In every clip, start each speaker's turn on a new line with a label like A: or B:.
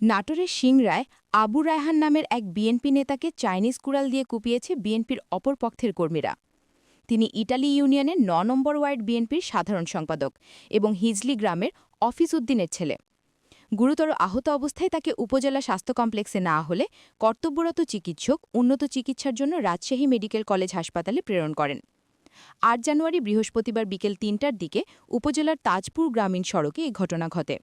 A: নাটোরের সিংরায় আবু রায়হান নামের এক বিএনপি নেতাকে চাইনিজ কুড়াল দিয়ে কুপিয়েছে বিএনপির অপর পক্ষের কর্মীরা। তিনি ইটালি ইউনিয়নের ন নম্বর ওয়ার্ড বিএনপির সাধারণ সম্পাদক এবং হিজলি গ্রামের অফিস উদ্দিনের ছেলে। গুরুতর আহত অবস্থায় তাকে উপজেলা স্বাস্থ্য কমপ্লেক্সে না হলে কর্তব্যরত চিকিৎসক উন্নত চিকিৎসার জন্য রাজশাহী মেডিকেল কলেজ হাসপাতালে প্রেরণ করেন। আট জানুয়ারি বৃহস্পতিবার বিকেল তিনটার দিকে উপজেলার তাজপুর গ্রামীণ সড়কে এই ঘটনা ঘটে।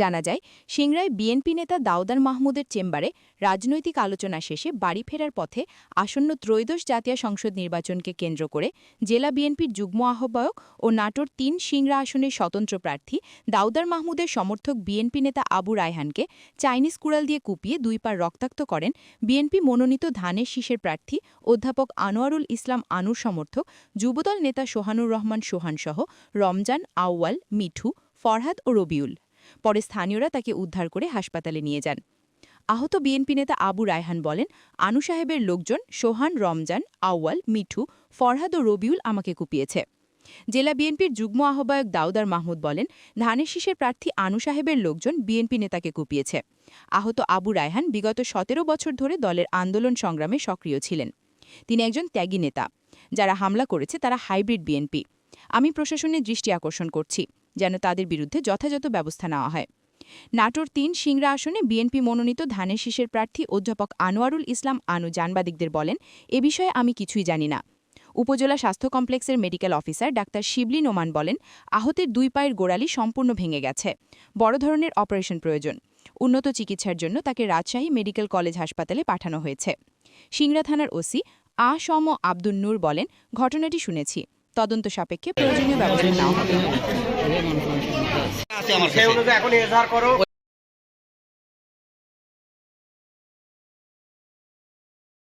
A: জানা যায়, সিংড়ায় বিএনপি নেতা দাউদার মাহমুদের চেম্বারে রাজনৈতিক আলোচনা শেষে বাড়ি ফেরার পথে আসন্ন ত্রয়োদশ জাতীয় সংসদ নির্বাচনকে কেন্দ্র করে জেলা বিএনপির যুগ্ম আহ্বায়ক ও নাটোর তিন সিংড়া আসনের স্বতন্ত্র প্রার্থী দাউদার মাহমুদের সমর্থক বিএনপি নেতা আবু রায়হানকে চাইনিজ কুড়াল দিয়ে কুপিয়ে দুই পার রক্তাক্ত করেন বিএনপি মনোনীত ধানের শীষের প্রার্থী অধ্যাপক আনোয়ারুল ইসলাম আনুর সমর্থক, যুবদল নেতা সোহানুর রহমান সোহানসহ রমজান, আউয়াল, মিঠু, ফরহাদ ও রবিউল। পরে স্থানীয়রা তাকে উদ্ধার করে হাসপাতালে নিয়ে যান। আহত বিএনপি নেতা আবু রায়হান বলেন, আনু সাহেবের লোকজন সোহান, রমজান, আউয়াল, মিঠু, ফরহাদ ও রবিউল আমাকে কুপিয়েছে। জেলা বিএনপির যুগ্ম আহ্বায়ক দাউদার মাহমুদ বলেন, ধানের শীষের প্রার্থী আনু সাহেবের লোকজন বিএনপি নেতাকে কুপিয়েছে। আহত আবু রায়হান বিগত সতেরো বছর ধরে দলের আন্দোলন সংগ্রামে সক্রিয় ছিলেন। তিনি একজন ত্যাগী নেতা। যারা হামলা করেছে তারা হাইব্রিড বিএনপি। আমি প্রশাসনের দৃষ্টি আকর্ষণ করছি। যেন তাদের বিরুদ্ধে যথাযথ ব্যবস্থা নেওয়া হয়। নাটোর তিন সিংড়া আসনে বিএনপি মনোনীত ধানের শীষের প্রার্থী অধ্যাপক আনোয়ারুল ইসলাম আনু জানবাদিকদের বলেন, এ বিষয়ে আমি কিছুই জানি না। উপজেলা স্বাস্থ্য কমপ্লেক্সের medical officer doctor Shibli Noman বলেন, আহতের দুই পায়ের গোড়ালি সম্পূর্ণ ভেঙে গেছে। বড় ধরনের অপারেশন প্রয়োজন। উন্নত চিকিৎসার জন্য তাকে রাজশাহী মেডিকেল কলেজ হাসপাতালে পাঠানো হয়েছে। সিংড়া থানার ওসি আ সম আব্দুল নূর বলেন, ঘটনাটি শুনেছি। তদন্ত সাপেক্ষে প্রয়োজনীয় ব্যবস্থা নেওয়া হবে।
B: আছে আমার
C: সেই অনুযায়ী এখন এজাহার করো।